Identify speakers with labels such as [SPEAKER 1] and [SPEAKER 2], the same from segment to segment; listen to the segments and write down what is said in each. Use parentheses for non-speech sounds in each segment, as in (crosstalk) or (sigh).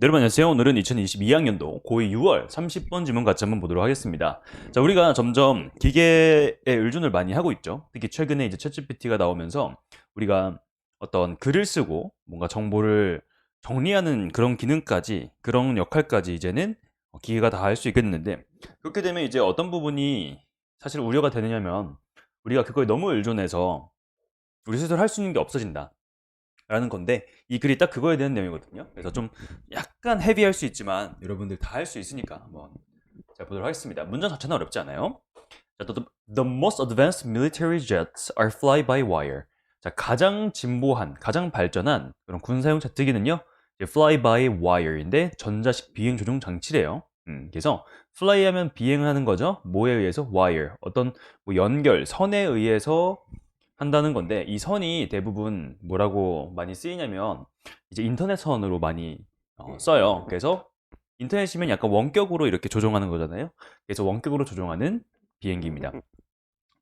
[SPEAKER 1] 네, 여러분 안녕하세요. 오늘은 2022학년도 고2 6월 30번 지문 같이 한번 보도록 하겠습니다. 자, 우리가 점점 기계에 의존을 많이 하고 있죠. 특히 최근에 이제 챗GPT가 나오면서 우리가 어떤 글을 쓰고 뭔가 정보를 정리하는 그런 기능까지 그런 역할까지 이제는 기계가 다 할 수 있겠는데 그렇게 되면 이제 어떤 부분이 사실 우려가 되느냐면 우리가 그거에 너무 의존해서 우리 스스로 할 수 있는 게 없어진다. 라는 건데 이 글이 딱 그거에 대한 내용이거든요. 그래서 좀 약간 헤비할 수 있지만 여러분들 다 할 수 있으니까 한번 자 보도록 하겠습니다. 문장 자체는 어렵지 않아요. 자, the, the most advanced military jets are fly by wire. 자, 가장 진보한, 가장 발전한 그런 군사용 제트기는요. 이제 fly by wire인데 전자식 비행 조종 장치래요. 음, 그래서 fly 하면 비행하는 거죠. 뭐에 의해서 wire. 어떤 뭐 연결, 선에 의해서 한다는 건데 이 선이 대부분 뭐라고 많이 쓰이냐면 이제 인터넷 선으로 많이 어, 써요. 그래서 인터넷이면 약간 원격으로 이렇게 조종하는 거잖아요. 그래서 원격으로 조종하는 비행기입니다.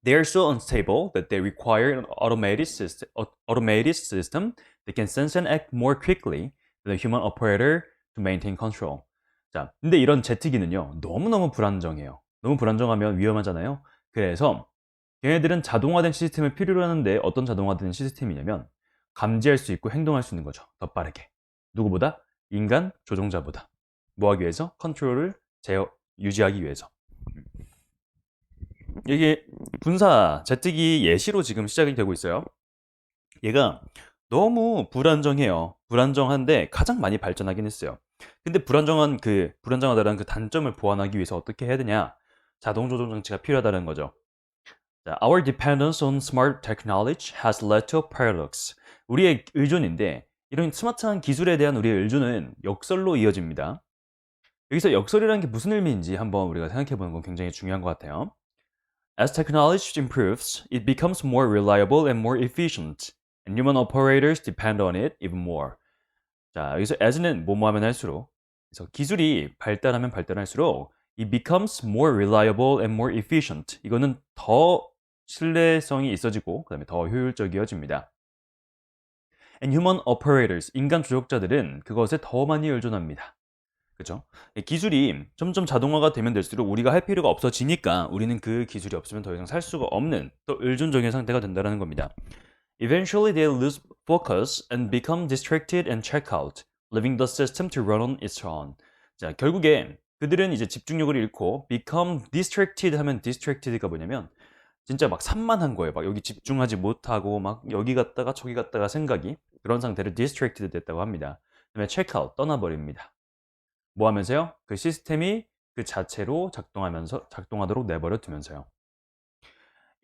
[SPEAKER 1] They are so unstable that they require an automated system, automated system that can sense and act more quickly than a human operator to maintain control. 자, 근데 이런 제트기는요, 너무너무 불안정해요. 너무 불안정하면 위험하잖아요. 그래서 얘네들은 자동화된 시스템을 필요로 하는데 어떤 자동화된 시스템이냐면 감지할 수 있고 행동할 수 있는 거죠. 더 빠르게. 누구보다? 인간 조종자보다. 뭐 하기 위해서? 컨트롤을 제어, 유지하기 위해서. 이게 군사 제트기 예시로 지금 시작이 되고 있어요. 얘가 너무 불안정해요. 불안정한데 가장 많이 발전하긴 했어요. 근데 불안정한 그 불안정하다는 그 단점을 보완하기 위해서 어떻게 해야 되냐? 자동 조종 장치가 필요하다는 거죠. Our dependence on smart technology has led to a paradox. 우리의 의존인데 이런 스마트한 기술에 대한 우리의 의존은 역설로 이어집니다. 여기서 역설이라는 게 무슨 의미인지 한번 우리가 생각해 보는 건 굉장히 중요한 것 같아요. As technology improves, it becomes more reliable and more efficient, and human operators depend on it even more. 자, 여기서 as는 뭐뭐 하면 할수록 그래서 기술이 발달하면 발달할수록 it becomes more reliable and more efficient. 이거는 더 신뢰성이 있어지고 그 다음에 더 효율적이어집니다. And human operators, 인간 조력자들은 그것에 더 많이 의존합니다. 그죠? 기술이 점점 자동화가 되면 될수록 우리가 할 필요가 없어지니까 우리는 그 기술이 없으면 더 이상 살 수가 없는 또 의존적인 상태가 된다는 겁니다. Eventually they lose focus and become distracted and check out, leaving the system to run on its own. 자, 결국에 그들은 이제 집중력을 잃고 become distracted 하면 distracted가 뭐냐면 진짜 막 산만한 거예요. 막 여기 집중하지 못하고 막 여기 갔다가 저기 갔다가 생각이 그런 상태를 distracted 됐다고 합니다. 그다음에 checkout 떠나버립니다. 뭐 하면서요? 그 시스템이 그 자체로 작동하면서 작동하도록 내버려 두면서요.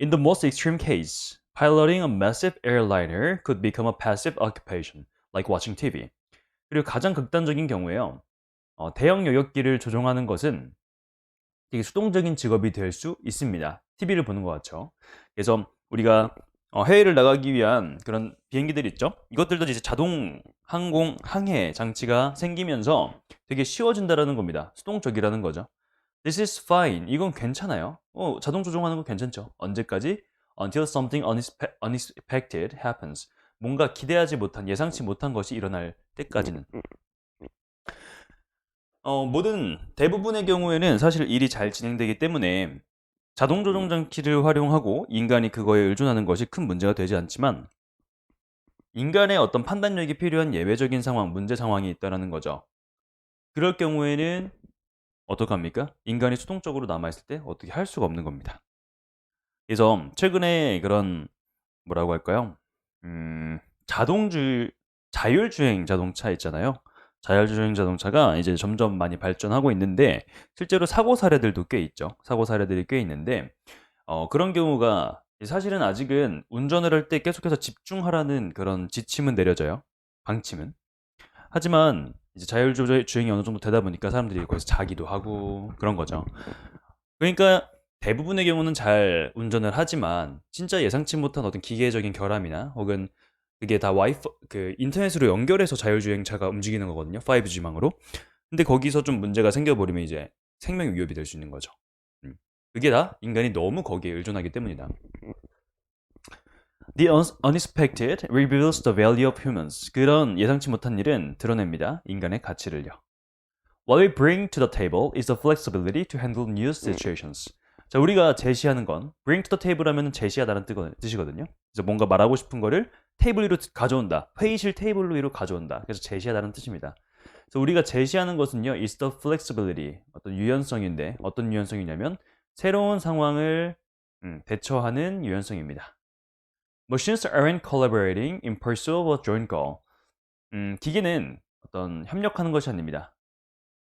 [SPEAKER 1] In the most extreme case, piloting a massive airliner could become a passive occupation, like watching TV. 그리고 가장 극단적인 경우에요. 어, 대형 여객기를 조종하는 것은 되게 수동적인 직업이 될 수 있습니다. TV를 보는 것 같죠. 그래서 우리가 어, 해외를 나가기 위한 그런 비행기들 있죠. 이것들도 이제 자동 항공 항해 장치가 생기면서 되게 쉬워진다라는 겁니다. 수동적이라는 거죠. This is fine. 이건 괜찮아요. 어, 자동 조종하는 건 괜찮죠. 언제까지? Until something unexpected happens. 뭔가 기대하지 못한 예상치 못한 것이 일어날 때까지는. 어, 모든 대부분의 경우에는 사실 일이 잘 진행되기 때문에 자동 조종 장치를 활용하고 인간이 그거에 의존하는 것이 큰 문제가 되지 않지만 인간의 어떤 판단력이 필요한 예외적인 상황, 문제 상황이 있다는 거죠. 그럴 경우에는 어떡합니까? 인간이 수동적으로 남아있을 때 어떻게 할 수가 없는 겁니다. 그래서 최근에 그런 뭐라고 할까요? 음, 자동주 자율주행 자동차 있잖아요. 자율주행 자동차가 이제 점점 많이 발전하고 있는데 실제로 사고 사례들도 꽤 있죠. 사고 사례들이 꽤 있는데 어, 그런 경우가 사실은 아직은 운전을 할 때 계속해서 집중하라는 그런 지침은 내려져요. 방침은. 하지만 이제 자율주행이 어느 정도 되다 보니까 사람들이 거기서 자기도 하고 그런 거죠. 그러니까 대부분의 경우는 잘 운전을 하지만 진짜 예상치 못한 어떤 기계적인 결함이나 혹은 그게 다 와이프 그 인터넷으로 연결해서 자율주행차가 움직이는 거거든요. 5G망으로. 근데 거기서 좀 문제가 생겨버리면 이제 생명 위협이 될 수 있는 거죠. 음. 그게 다 인간이 너무 거기에 의존하기 때문이다. The un- unexpected reveals the value of humans. 그런 예상치 못한 일은 드러냅니다. 인간의 가치를요. What we bring to the table is the flexibility to handle new situations. 자, 우리가 제시하는 건 bring to the table 하면 제시하다는 뜻이거든요. 그래서 뭔가 말하고 싶은 거를 테이블 위로 가져온다. 회의실 테이블 위로 가져온다. 그래서 제시하다는 뜻입니다. 그래서 우리가 제시하는 것은요, is the flexibility. 어떤 유연성인데 어떤 유연성이냐면 새로운 상황을 음, 대처하는 유연성입니다. Machines aren't collaborating in pursuit of a joint goal. 음, 기계는 어떤 협력하는 것이 아닙니다.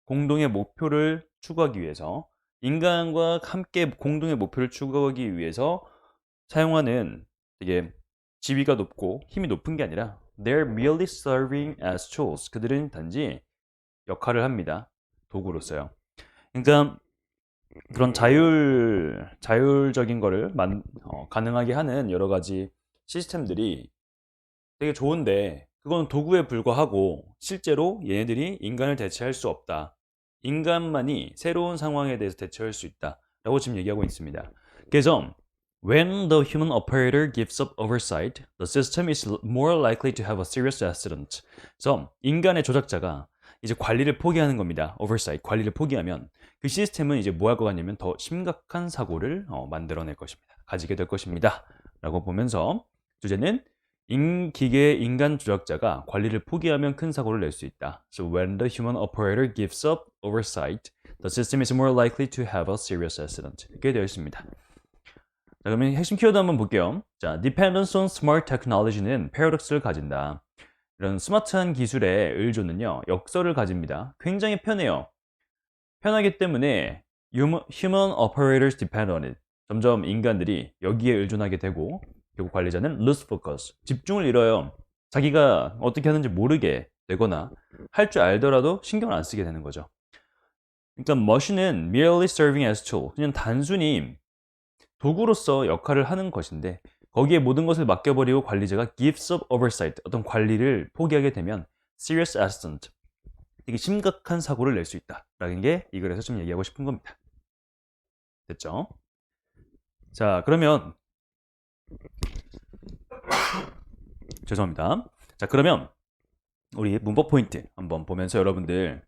[SPEAKER 1] 공동의 목표를 추구하기 위해서 인간과 함께 공동의 목표를 추구하기 위해서 사용하는 되게 지위가 높고 힘이 높은 게 아니라 they're merely serving as tools. 그들은 단지 역할을 합니다. 도구로서요. 그러니까 그런 자율 자율적인 거를 만, 어, 가능하게 하는 여러 가지 시스템들이 되게 좋은데 그건 도구에 불과하고 실제로 얘네들이 인간을 대체할 수 없다. 인간만이 새로운 상황에 대해서 대처할 수 있다 라고 지금 얘기하고 있습니다. 그래서 when the human operator gives up oversight, the system is more likely to have a serious accident. 그래서 인간의 조작자가 이제 관리를 포기하는 겁니다. oversight, 관리를 포기하면 그 시스템은 이제 뭐 할 것 같냐면 더 심각한 사고를 어, 만들어낼 것입니다. 가지게 될 것입니다. 라고 보면서 주제는 인, 기계 인간 조작자가 관리를 포기하면 큰 사고를 낼 수 있다. So when the human operator gives up oversight, the system is more likely to have a serious accident. 이렇게 되어 있습니다. 자, 그러면 핵심 키워드 한번 볼게요. 자, dependence on smart technology는 paradox를 가진다. 이런 스마트한 기술의 의존은요, 역설을 가집니다. 굉장히 편해요. 편하기 때문에 human operators depend on it. 점점 인간들이 여기에 의존하게 되고 결국 관리자는 lose focus, 집중을 잃어요. 자기가 어떻게 하는지 모르게 되거나 할 줄 알더라도 신경을 안 쓰게 되는 거죠. 그러니까 머신은 merely serving as tool, 그냥 단순히 도구로서 역할을 하는 것인데 거기에 모든 것을 맡겨버리고 관리자가 gives up oversight, 어떤 관리를 포기하게 되면 serious accident, 되게 심각한 사고를 낼 수 있다라는 게 이 글에서 좀 얘기하고 싶은 겁니다. 됐죠? 자, 그러면 (coughs) 죄송합니다. 자, 그러면 우리 문법 포인트 한번 보면서 여러분들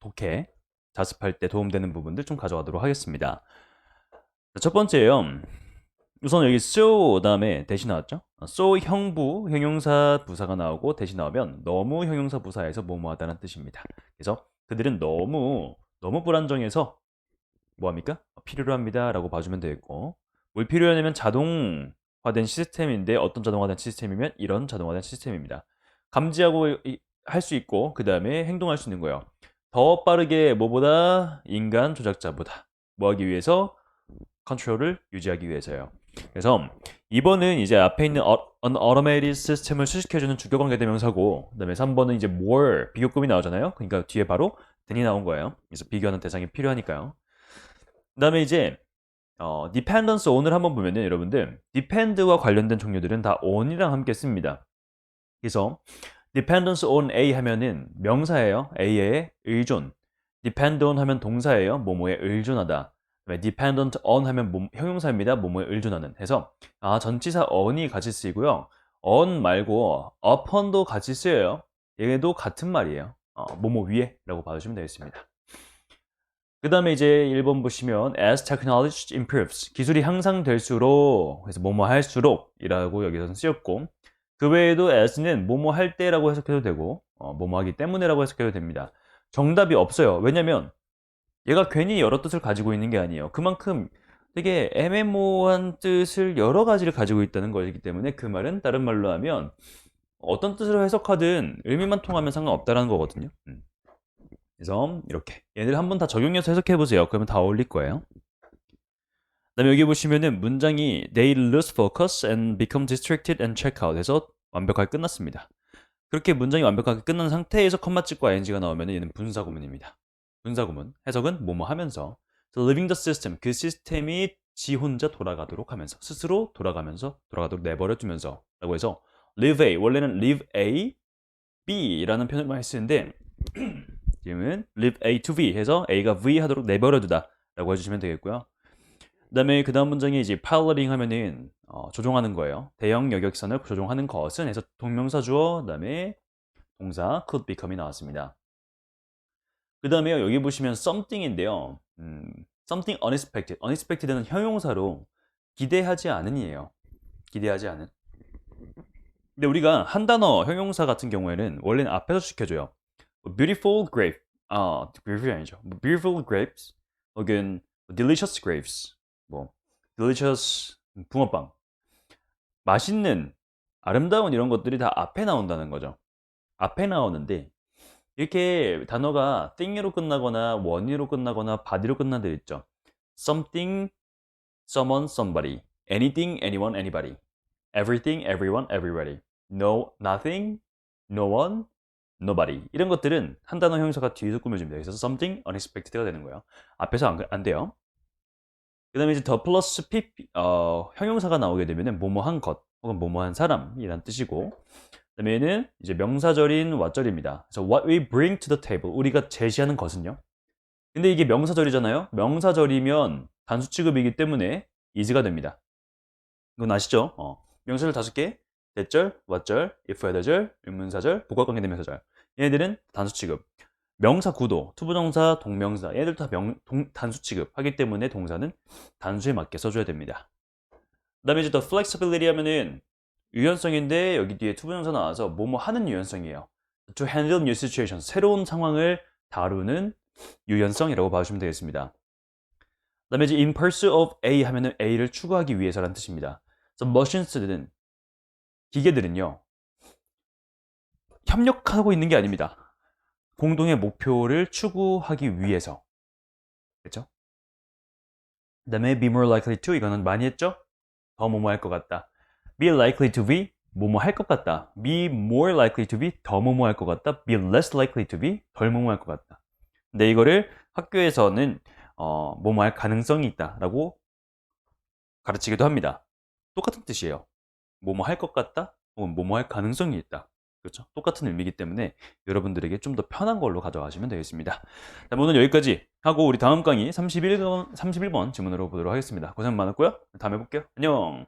[SPEAKER 1] 독해 자습할 때 도움되는 부분들 좀 가져가도록 하겠습니다. 자, 첫 번째요. 우선 여기 so 다음에 대시 나왔죠? so 형부 형용사 부사가 나오고 대시 나오면 너무 형용사 부사에서 뭐뭐하다는 뜻입니다. 그래서 그들은 너무 너무 불안정해서 뭐합니까? 필요로 합니다라고 봐주면 되겠고 뭘 필요하냐면 자동화된 시스템인데 어떤 자동화된 시스템이면 이런 자동화된 시스템입니다. 감지하고 할 수 있고 그 다음에 행동할 수 있는 거예요. 더 빠르게 뭐보다 인간 조작자보다 뭐하기 위해서 컨트롤을 유지하기 위해서요. 그래서 2번은 이제 앞에 있는 unautomated 시스템을 수식해주는 주격 관계 대명사고 그 다음에 3번은 이제 more 비교급이 나오잖아요. 그러니까 뒤에 바로 then이 나온 거예요. 그래서 비교하는 대상이 필요하니까요. 그 다음에 이제 어, dependence on을 한번 보면은 여러분들 depend와 관련된 종류들은 다 on이랑 함께 씁니다. 그래서 dependence on A 하면은 명사예요. A에 의존. depend on 하면 동사예요. 뭐뭐에 의존하다. Dependent on 하면 뭐, 형용사입니다. 뭐뭐에 의존하는. 해서 아 전치사 on이 같이 쓰이고요. on 말고 upon도 같이 쓰여요. 얘도 같은 말이에요. 어, 뭐뭐 위에 라고 봐주시면 되겠습니다. 그 다음에 이제 1번 보시면 as technology improves 기술이 향상될수록 그래서 뭐뭐 할수록 이라고 여기서는 쓰였고 그 외에도 as는 뭐뭐 할 때라고 해석해도 되고 어, 뭐뭐 하기 때문에 라고 해석해도 됩니다. 정답이 없어요. 왜냐면 얘가 괜히 여러 뜻을 가지고 있는 게 아니에요. 그만큼 되게 애매모호한 뜻을 여러 가지를 가지고 있다는 것이기 때문에 그 말은 다른 말로 하면 어떤 뜻으로 해석하든 의미만 통하면 상관없다는 거거든요. 음. 그래서 이렇게 얘들 한번 다 적용해서 해석해 보세요. 그러면 다 어울릴 거예요. 그다음에 여기 보시면은 문장이 they lose focus and become distracted and check out 해서 완벽하게 끝났습니다. 그렇게 문장이 완벽하게 끝난 상태에서 컴마 찍고 ing가 나오면 얘는 분사 구문입니다. 분사구문 해석은 뭐뭐 하면서 living the system 그 시스템이 지 혼자 돌아가도록 하면서 스스로 돌아가면서 돌아가도록 내버려 두면서 라고 해서 live A 원래는 live A B라는 표현을 많이 쓰는데 (clears throat) 지금은 live A to V 해서 A가 V 하도록 내버려 두다 라고 해주시면 되겠고요 그 다음에 그 다음 문장에 이제 piloting 하면은 어, 조종하는 거예요. 대형 여객선을 조종하는 것은 해서 동명사 주어 그 다음에 동사 could become이 나왔습니다. 그 다음에 여기 보시면 something인데요. 음, something unexpected. unexpected는 형용사로 기대하지 않은이에요. 기대하지 않은. 근데 우리가 한 단어 형용사 같은 경우에는 원래는 앞에서 시켜줘요. beautiful grape. 아, beautiful 아니죠. beautiful grapes. 혹은 delicious grapes. 뭐 delicious 붕어빵. 맛있는 아름다운 이런 것들이 다 앞에 나온다는 거죠. 앞에 나오는데 이렇게 단어가 thing으로 끝나거나 원이로 끝나거나 body로 끝난 데 있죠. something, someone, somebody, anything, anyone, anybody, everything, everyone, everybody, no, nothing, no one, nobody 이런 것들은 한 단어 형용사가 뒤에서 꾸며집니다. 그래서 something unexpected가 되는 거예요. 앞에서 안, 안 돼요. 그 다음에 이제 더 플러스 pp 어, 형용사가 나오게 되면 은 뭐뭐한 것 혹은 뭐뭐한 사람이란 뜻이고 그 다음에는 이제 명사절인 what절입니다. 그래서 what we bring to the table 우리가 제시하는 것은요. 근데 이게 명사절이잖아요. 명사절이면 단수 취급이기 때문에 is가 됩니다. 이건 아시죠? 어. 명사절 다섯 개 대절, what절, if 헤더절, 의문사절, 복합관계 대명사절. 얘네들은 단수 취급. 명사 구도, 투부정사, 동명사 얘들 다 명, 동, 단수 취급하기 때문에 동사는 단수에 맞게 써줘야 됩니다. 그 다음에 이제 더 flexibility 하면은 유연성인데 여기 뒤에 투부정사 나와서 뭐뭐 하는 유연성이에요. To handle new situation, 새로운 상황을 다루는 유연성이라고 봐주시면 되겠습니다. 그 다음에 이제 in pursuit of A 하면은 A를 추구하기 위해서라는 뜻입니다. 그래서 machines는 기계들은요 협력하고 있는 게 아닙니다. 공동의 목표를 추구하기 위해서. 그렇죠? 그 다음에 be more likely to 이거는 많이 했죠? 더 뭐뭐 할 것 같다. Be likely to be 뭐뭐 할 것 같다. be more likely to be 더 뭐뭐 할 것 같다. be less likely to be 덜 뭐뭐 할 것 같다. 근데 이거를 학교에서는 어, 뭐뭐 할 가능성이 있다 라고 가르치기도 합니다. 똑같은 뜻이에요. 뭐뭐 할 것 같다 혹은 뭐뭐 할 가능성이 있다. 그렇죠? 똑같은 의미이기 때문에 여러분들에게 좀 더 편한 걸로 가져가시면 되겠습니다. 자, 오늘 여기까지 하고 우리 다음 강의 31번, 31번 질문으로 보도록 하겠습니다. 고생 많았고요. 다음에 볼게요. 안녕.